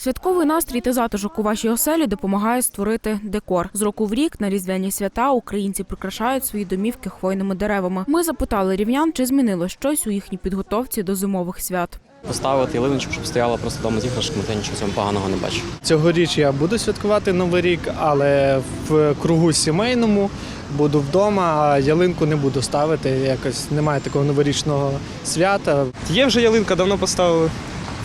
Святковий настрій та затишок у вашій оселі допомагає створити декор. З року в рік на різдвяні свята українці прикрашають свої домівки хвойними деревами. Ми запитали рівнян, чи змінило щось у їхній підготовці до зимових свят. Поставити ялиночку, щоб стояла просто вдома з іграшками, то я нічого цього поганого не бачу. Цьогоріч я буду святкувати Новий рік, але в кругу сімейному буду вдома, а ялинку не буду ставити. Якось немає такого новорічного свята. Є вже ялинка, давно поставили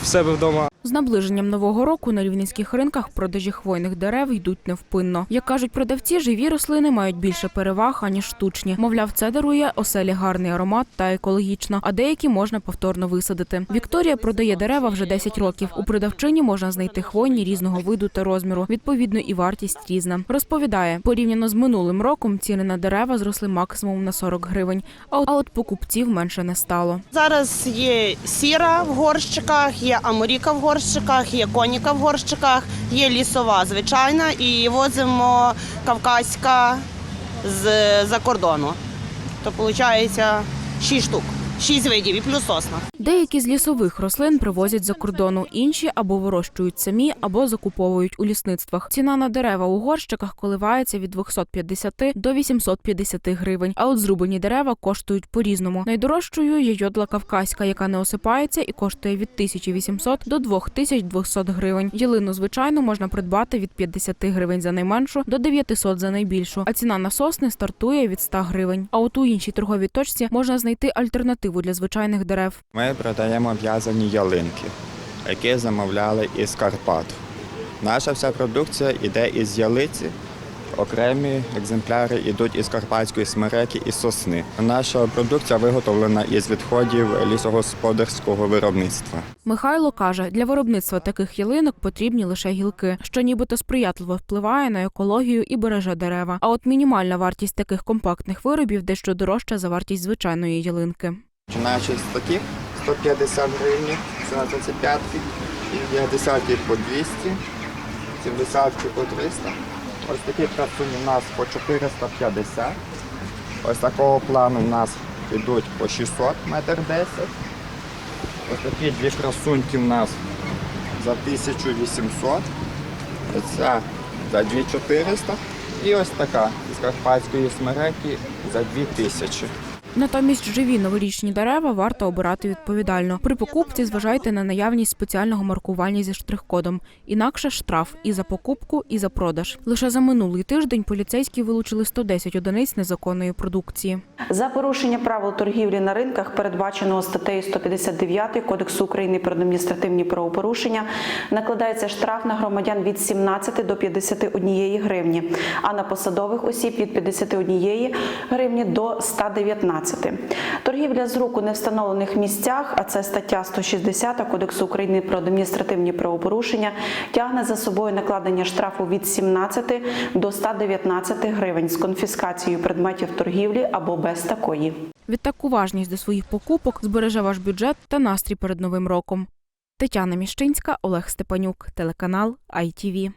в себе вдома. З наближенням нового року на рівненських ринках продажі хвойних дерев йдуть невпинно. Як кажуть продавці, живі рослини мають більше переваг аніж штучні. Мовляв, це дарує оселі гарний аромат та екологічно, а деякі можна повторно висадити. Вікторія продає дерева вже 10 років. У продавчині можна знайти хвойні різного виду та розміру. Відповідно, і вартість різна. Розповідає, порівняно з минулим роком ціни на дерева зросли максимум на 40 гривень. А от- покупців менше не стало. Зараз є сіра в горщиках, є аморіка в горщиках, є коніка в горщиках, є лісова звичайна і возимо кавказька з-за кордону. То виходить 6 штук, 6 видів і плюс сосна. Деякі з лісових рослин привозять за кордону, інші або вирощують самі, або закуповують у лісництвах. Ціна на дерева у горщиках коливається від 250 до 850 гривень. А от зрубані дерева коштують по-різному. Найдорожчою є йодла кавказька, яка не осипається і коштує від 1800 до 2200 гривень. Ялину звичайно можна придбати від 50 гривень за найменшу до 900 за найбільшу. А ціна на сосни стартує від 100 гривень. А от у іншій торговій точці можна знайти альтернативу для звичайних дерев. Ми продаємо в'язані ялинки, які замовляли із Карпат. Наша вся продукція йде із ялиці. Окремі екземпляри йдуть із карпатської смереки і сосни. Наша продукція виготовлена із відходів лісогосподарського виробництва. Михайло каже, для виробництва таких ялинок потрібні лише гілки, що нібито сприятливо впливає на екологію і береже дерева. А от мінімальна вартість таких компактних виробів дещо дорожча за вартість звичайної ялинки. Починаючи з таких 150 гривень, це на 25 і 50 по 200, 70 по 300. Ось такі красуні у нас по 450. Ось такого плану у нас йдуть по 600 метр 10. Ось такі дві красуньки у нас за 1800. Ця за 2400. І ось така з карпатської смереки за 2000. Натомість живі новорічні дерева варто обирати відповідально. При покупці зважайте на наявність спеціального маркування зі штрих-кодом. Інакше штраф і за покупку, і за продаж. Лише за минулий тиждень поліцейські вилучили 110 одиниць незаконної продукції. За порушення правил торгівлі на ринках, передбаченого статтею 159 Кодексу України про адміністративні правопорушення, накладається штраф на громадян від 17 до 51 гривні, а на посадових осіб від 51 гривні до 119. Торгівля з рук у невстановлених місцях, а це стаття 160 Кодексу України про адміністративні правопорушення, тягне за собою накладення штрафу від 17 до 119 гривень з конфіскацією предметів торгівлі або без такої. Відтак уважність до своїх покупок збереже ваш бюджет та настрій перед новим роком. Тетяна Міщинська, Олег Степанюк, телеканал ITV.